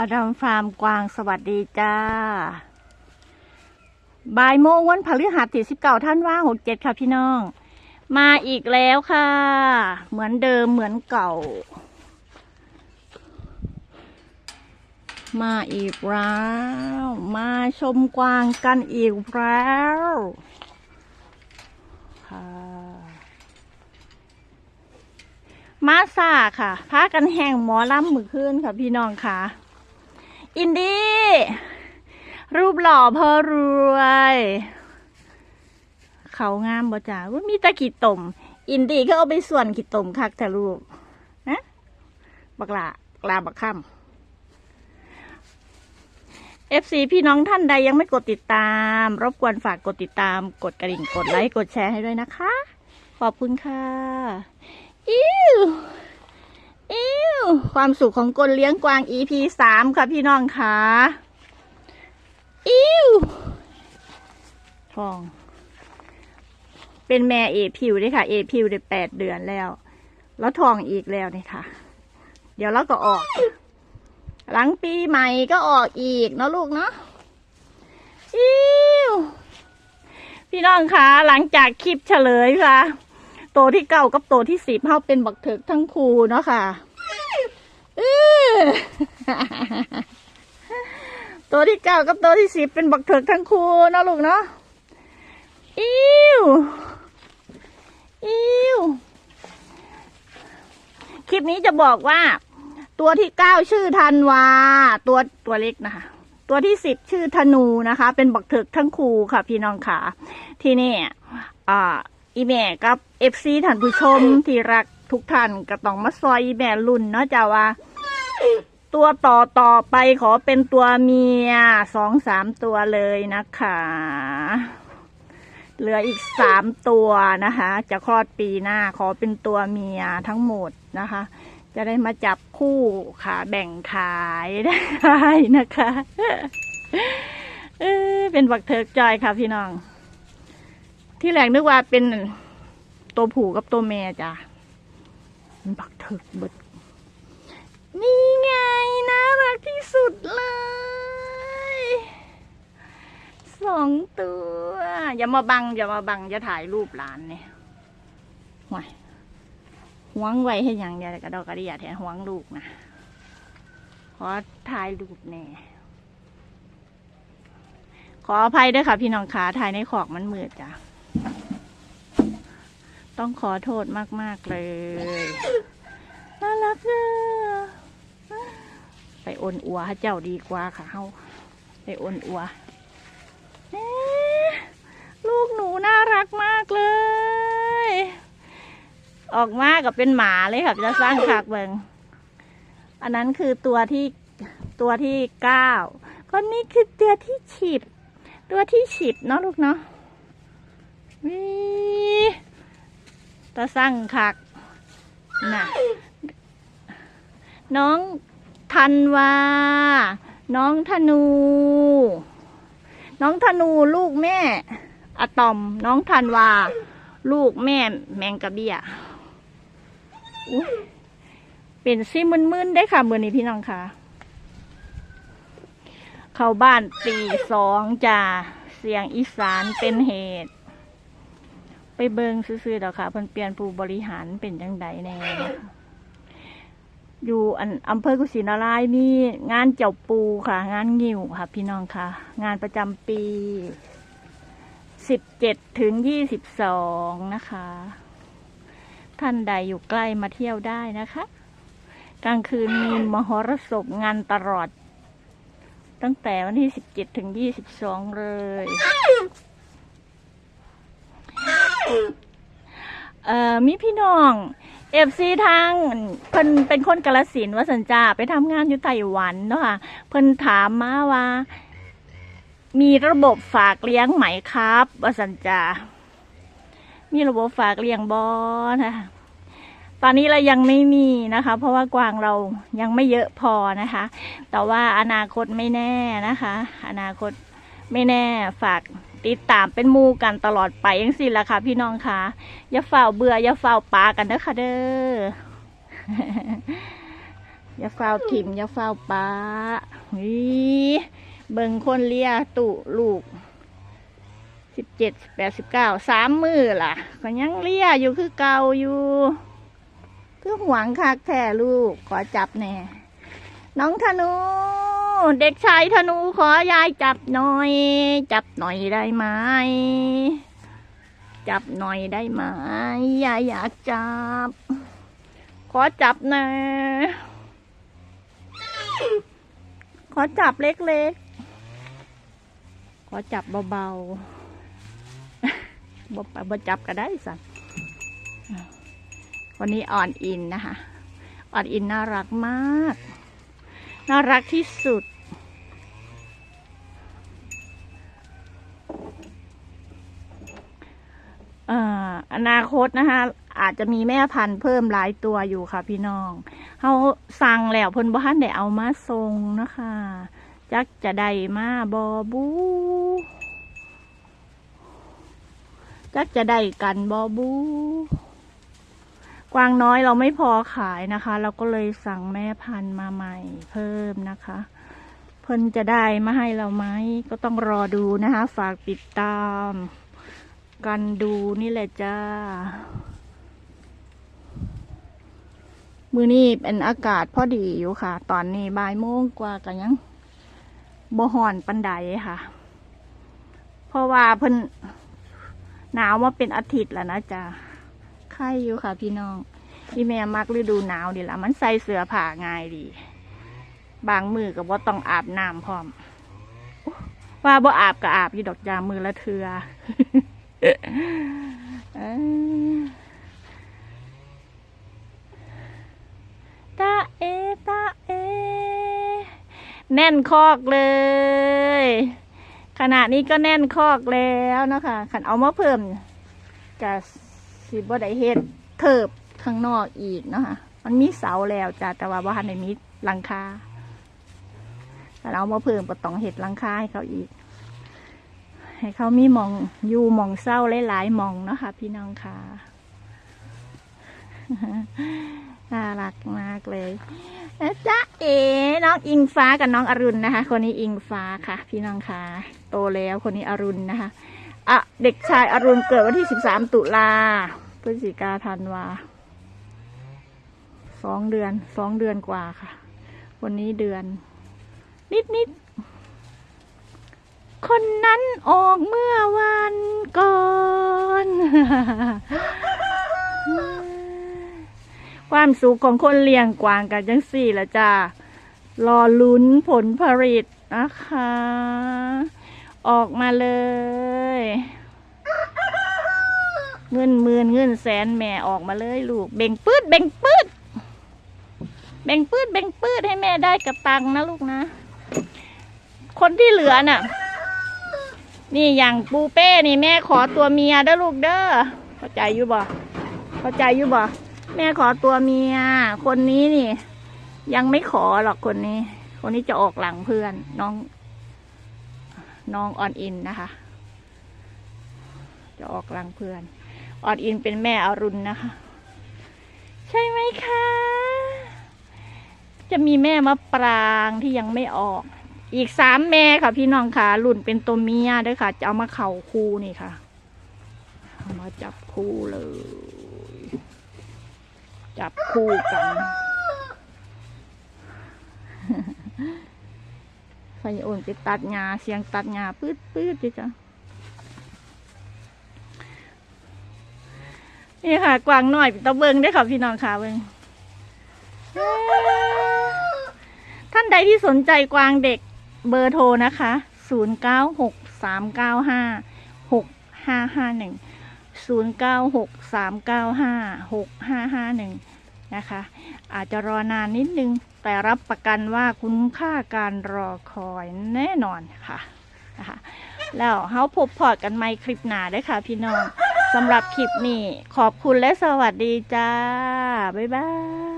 อดัมฟาร์มกวางสวัสดีจ้า บ่ายโมงวันพฤหัสที่สิบเก้าท่านว่าหกเจ็ดค่ะพี่น้อง มาอีกแล้วค่ะ เหมือนเดิมเหมือนเก่า มาอีกแล้ว มาชมกวางกันอีกแล้วค่ะมาซาค่ะพากันแห่งหมอลำมือขึ้นค่ะพี่น้องค่ะ อินดี้ รูปหล่อพอรวย เขางามบ่จ๋าว่ามีตะขีดต่ม อินดี้ก็เอาไปส่วนขีดต่มคักแต่ลูกนะบักลากลาบักค่ำเอฟซีพี่น้องท่านใดยังไม่กดติดตาม รบกวนฝากกดติดตาม กดกระดิ่ง กดไลค์ กดแชร์ให้ด้วยนะคะ ขอบคุณค่ะอิ้วอิ้ว ความสุขของคนเลี้ยงกวาง EP สามค่ะพี่น้องค่ะอิ้วทอง เป็นแม่เอพิวด้วยค่ะ เอพิวได้แปดเดือนแล้ว แล้วทองอีกแล้วนี่ค่ะ เดี๋ยวเราก็ออก หลังปีใหม่ก็ออกอีกเนาะลูกเนาะอิ้วพี่น้องคะหลังจากคลิปเฉลยค่ะ โตที่เก้ากับโตที่สิบเขาเป็นบักเถิกทั้งคู่เนาะค่ะ ตัวที่เก้ากับตัวที่สิบเป็นบักเถิกทั้งคู่เนาะลูกเนาะอิ้วอิ้วคลิปนี้จะบอกว่า ตัวที่เก้าชื่อธันวา ตัวตัวเล็กนะคะตัวที่สิบชื่อธนูนะคะ เป็นบักเถิกทั้งคู่ค่ะพี่น้องค่ะ ที่นี่อ่าอีแม่กับเอฟซีท่านผู้ชมที่รักทุกท่านก็ต้องมาซอยอีแม่รุ่นเนาะจ้าว่า ตัวต่อต่อไปขอเป็นตัวเมียสองสามตัวเลยนะคะ เหลืออีกสามตัวนะคะ จะคลอดปีหน้าขอเป็นตัวเมียทั้งหมดนะคะ จะได้มาจับคู่ค่ะแบ่งขายได้นะคะเออเป็นบักเทิกจอยค่ะพี่น้อง ที่แรกนึกว่าเป็นตัวผู้กับตัวแม่จ้ะบักเถิกเบิดนี่ ที่สุดเลยสองตัว อย่ามาบัง อย่ามาบัง อย่าถ่ายรูปหลานเนี่ยห่วยหวงไว้ให้ยังเดียวกระดอกกระเดียแทนห่วงลูกนะขอถ่ายรูปแน่ขออภัยด้วยค่ะ พี่น้องขาถ่ายในขอกมันมืดจ้ะต้องขอโทษมาก ๆ เลย น่ารักเนอะไป โอนอัวให้เจ้าดีกว่าค่ะเฮาไปโอนอัวลูกหนูน่ารักมากเลย ออกมากับเป็นหมาเลยค่ะจะสร้างขากเบิงอันนั้นคือตัวที่ตัวที่เก้าก็นี่คือตัวที่ฉิบตัวที่ฉิบเนาะลูกเนาะวิตาสร้างคักน่ะน้อง ธันวา น้องธนู น้องธนูลูกแม่อะตอม น้องธันวา ลูกแม่แมงกะเบี้ยเป็นซิมึนๆได้ค่ะมือนี้พี่น้องค่ะ เข้าบ้านตีสองจ้าเสียงอีสานเป็นเหตุ ไปเบิงซื่อๆเดอกค่ะเพิ่นเปลี่ยนผู้บริหารเป็นจังใดแน่ อยู่อันอำเภอกุชินารายมีงานเจ้าปูค่ะ งานงิ้วค่ะ พี่น้องค่ะ งานประจำปีสิบเจ็ดถึงยี่สิบสองนะคะ ท่านใดอยู่ใกล้มาเที่ยวได้นะคะ กลางคืนมีมหรสพงานตลอด ตั้งแต่วันที่สิบเจ็ดถึงยี่สิบสองเลยเอ่อมีพี่น้อง เอฟซีทางเพิ่นเป็นคนกาลสินธุ์ว่าสันจาไปทำงานอยู่ไต้หวันเนาะค่ะเพิ่นถามมาว่า มีระบบฝากเลี้ยงไหมครับ ว่าสันจา มีระบบฝากเลี้ยงบอนะคะตอนนี้เรายังไม่มีนะคะ เพราะว่ากวางเรายังไม่เยอะพอนะคะ แต่ว่าอนาคตไม่แน่นะคะ อนาคตไม่แน่ฝาก ติดตามเป็นมูกันตลอดไปยังสิละค่ะ พี่น้องค่ะอย่าเฝ้าเบื่ออย่าเฝ้าปลากันเด้อค่ะเด้ออย่าเฝ้าถิ่มอย่าเฝ้าปลานี่เบิ่งคนเลียตุลูกสิบเจ็ดแปดสิบเก้าสามมือล่ะก็ยังเลียอยู่คือเก่าอยู่ คือหวงคักแท้ลูกขอจับแน่น้องธนู เด็กชายธนูขอยายจับหน่อย จับหน่อยได้ไหมจับหน่อยได้ไหมยายอยากจับ ขอจับหน่อยขอจับเล็กๆ ขอจับเบาๆบ่บ่จับก็ได้สักวันนี้อ่อนอินนะคะ อ่อนอินน่ารักมาก น่ารักที่สุด เอ่ อนาคตนะคะ อาจจะมีแม่พันธุ์เพิ่มหลายตัวอยู่ค่ะพี่น้องเขาสั่งแล้วเพิ่นบ้านได้เอามาส่งนะคะ จักจะได้มาบอบูจักจะได้กันบอบู กวางน้อยเราไม่พอขายนะคะ เราก็เลยสั่งแม่พันธุ์มาใหม่เพิ่มนะคะ เพิ่นจะได้มาให้เราไหมก็ต้องรอดูนะคะ ฝากติดตาม กันดูนี่แหละจ้า มือนี้เป็นอากาศพอดีอยู่ค่ะ ตอนนี้บ่ายโมงกว่ากันยังบ่ห่อนปันไดค่ะ เพราะว่าเพิ่นหนาวมาเป็นอาทิตย์แล้วนะจ๊ะไข่อยู่ค่ะ พี่น้องพี่แม่มักฤดูหนาวดีละมันใส่เสื้อผ้าง่ายดี บางมือก็บ่ต้องอาบน้ำพร้อม ว่าบ่อาบก็อาบอยู่ดอกจามือละเทือ ตาเอตาเอ แน่นคอกเลยขณะนี้ก็แน่นคอกแล้วนะคะขันเอามาเพิ่มจะสิบ่ได้เฮ็ดเทิบข้างนอกอีกนะคะมันมีเสาแล้วจ้ะแต่ว่าบ้านในมีหลังคาขันเอามาเพิ่มก็ต้องเฮ็ดหลังคาให้เขาอีก ให้เขามีมองอยู่มองเศร้าหลายๆมองเนาะค่ะ พี่น้องค่ะน่ารักมากเลยจ๊ะเอ๋น้องอิงฟ้ากับน้องอรุณนะคะ คนนี้อิงฟ้าค่ะ พี่น้องค่ะ โตแล้วคนนี้อรุณนะคะอะเด็กชายอรุณเกิดวันที่สิบสามตุลาพฤศจิกาธันวาสองเดือนสองเดือนกว่าค่ะ วันนี้เดือน นิดนิด คนนั้นออกเมื่อวันก่อน ความสุขของคนเลี้ยงกวางกันจังสี่ละจ้ารอลุ้นผลผลิตนะคะ ออกมาเลย เงินหมื่นเงินแสนแม่ออกมาเลยลูก เบ่งปืดเบ่งปืดเบ่งปืดเบ่งปืดให้แม่ได้กับตังนะลูกนะ คนที่เหลือน่ะ นี่อย่างปูเป้นี่แม่ขอตัวเมียเด้อลูกเด้อเข้าใจอยู่บ่เข้าใจอยู่บ่แม่ขอตัวเมีย คนนี้นี่ ยังไม่ขอหรอกคนนี้ คนนี้จะออกหลังเพื่อนน้อง น้องออนอินนะคะ จะออกหลังเพื่อนออนอินเป็นแม่อรุณนะคะ ใช่ไหมคะ จะมีแม่มะปรางที่ยังไม่ออก อีกสามแม่ค่ะพี่น้องค่ะรุ่นเป็นตัวเมียด้วยค่ะ จะเอามาเข่าคู่นี่ค่ะเอามาจับคู่เลย จับคู่กันไฟโอนไปตัดหญ้าเสียงตัดหญ้าปืดปืดจ้ะนี่ค่ะ กวางหน่อยตะเบิงได้อค่ะพี่น้องค่ะเบิงท่านใดที่สนใจกวางเด็ก เบอร์โทรนะคะศูนย์เก้าหกสามเก้าห้าหกห้าห้าหนึ่งศูนย์เก้าหกสามเก้าห้าหกห้าห้าหนึ่งนะคะ อาจจะรอนานนิดนึง แต่รับประกันว่าคุ้มค่าการรอคอยแน่นอนค่ะนะคะแล้วเฮาพบพอดกันใหม่คลิปหน้าด้วยค่ะพี่น้องสำหรับคลิปนี้ ขอบคุณและสวัสดีจ้า บ๊ายบาย